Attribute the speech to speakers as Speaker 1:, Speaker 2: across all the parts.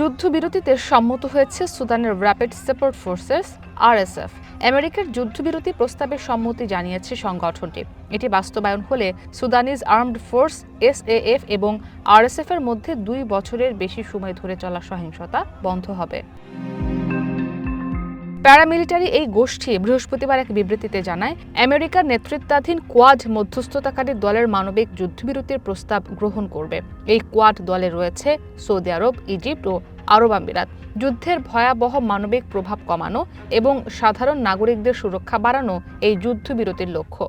Speaker 1: যুদ্ধবিরতিতে সম্মত হয়েছে সুদানের র্যাপিড সাপোর্ট ফোর্সেস আরএসএফ আমেরিকার যুদ্ধবিরতি প্রস্তাবে সম্মতি জানিয়েছে সংগঠনটি। এটি বাস্তবায়ন হলে Sudanese armed force S SAF এবং আরএসএফ এর মধ্যে দুই বছরের বেশি সময় ধরে চলা সহিংসতা বন্ধ হবে। প্যারামিলিটারি এই গোষ্ঠী বৃহস্পতিবার এক বিবৃতিতে জানায়, আমেরিকার নেতৃত্বাধীন কোয়াড মধ্যস্থতাকারী দলের মানবিক যুদ্ধবিরতির প্রস্তাব গ্রহণ করবে। এই কোয়াড দলে রয়েছে সৌদি আরব, ইজিপ্ট ও আরব আমিরাত যুদ্ধের ভয়াবহ মানবিক প্রভাব কমানো এবং সাধারণ নাগরিকদের সুরক্ষা বাড়ানো এই যুদ্ধবিরতির লক্ষ্য.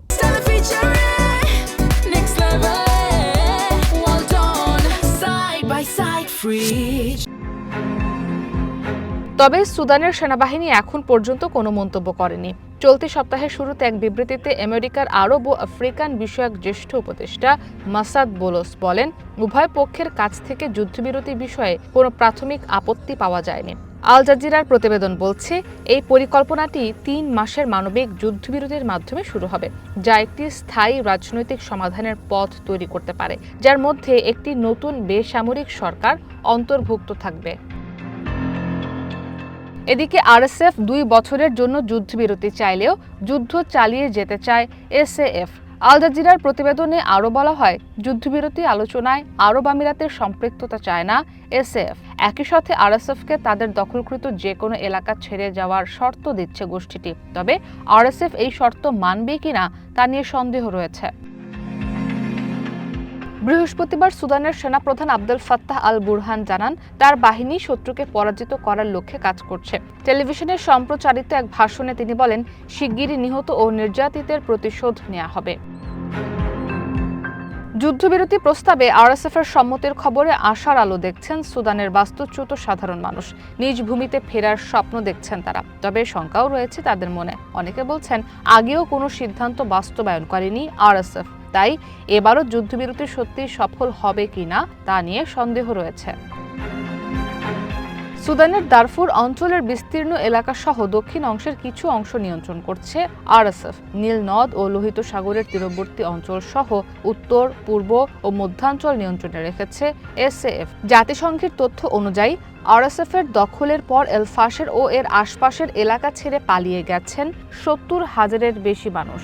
Speaker 1: তবে সুদানের সেনাবাহিনী এখন পর্যন্ত কোনো মন্তব্য করেনি চলতি সপ্তাহের শুরুতে এক বিবৃতিতে আমেরিকার আরব ও আফ্রিকান বিষয়ক জ্যেষ্ঠ উপদেষ্টা মাসাদ বোলোস বলেন, উভয় পক্ষের কাছ থেকে যুদ্ধবিরতি বিষয়ে কোনো প্রাথমিক আপত্তি পাওয়া যায়নি। আল জাজিরার প্রতিবেদন বলছে, এই পরিকল্পনাটি তিন মাসের মানবিক যুদ্ধবিরতির মাধ্যমে শুরু হবে, যা একটি স্থায়ী রাজনৈতিক সমাধানের পথ তৈরি করতে পারে, যার মধ্যে একটি নতুন বেসামরিক সরকার অন্তর্ভুক্ত থাকবে। এদিকে আরএসএফ দুই বছরের জন্য যুদ্ধবিরতি চাইলেও যুদ্ধ চালিয়ে যেতে চায় এসএএফ। আল জাজিরার প্রতিবেদনে আরও বলা হয়, যুদ্ধবিরতি আলোচনায় আরব আমিরাতের সম্পৃক্ততা চায় না এসএএফ। একই সাথে আরএসএফকে তাদের দখলকৃত যে কোনো এলাকা ছেড়ে যাওয়ার শর্ত দিচ্ছে গোষ্ঠীটি। তবে আরএসএফ এই শর্ত মানবে কিনা তা নিয়ে সন্দেহ রয়েছে। বৃহস্পতিবার সুদানের সেনাপ্রধান আব্দুল ফাত্তাহ আল বুরহান জানান, তার বাহিনী শত্রুকে পরাজিত করার লক্ষ্যে কাজ করছে। টেলিভিশনে সম্প্রচারিত এক ভাষণে তিনি বলেন, শিগগিরই নিহত ও নির্যাতিতের প্রতিশোধ নেওয়া হবে। যুদ্ধবিরতি প্রস্তাবে আরএসএফ এর সম্মতির খবরে আশার আলো দেখছেন সুদানের বাস্তুচ্যুত সাধারণ মানুষ। নিজ ভূমিতে ফেরার স্বপ্ন দেখছেন তারা। তবে শঙ্কাও রয়েছে তাদের মনে। অনেকে বলছেন, আগেও কোনো সিদ্ধান্ত বাস্তবায়ন করেনি আরএসএফ। তাই এবারও যুদ্ধবিরতি সত্যি সফল হবে কিনা তা নিয়ে সন্দেহ রয়েছে। সুদানের দারফুর অঞ্চলের বিস্তীর্ণ এলাকা সহ দক্ষিণ অংশের কিছু অংশ নিয়ন্ত্রণ করছে আরএসএফ। নীল নদ ও লোহিত সাগরের তীরবর্তী অঞ্চল সহ উত্তর, পূর্ব ও মধ্যাঞ্চল নিয়ন্ত্রণে রেখেছে এসএএফ। জাতিসংঘের তথ্য অনুযায়ী আরএসএফ এর দখলের পর এলফাসের ও এর আশপাশের এলাকা ছেড়ে পালিয়ে গেছেন সত্তর হাজারের বেশি মানুষ।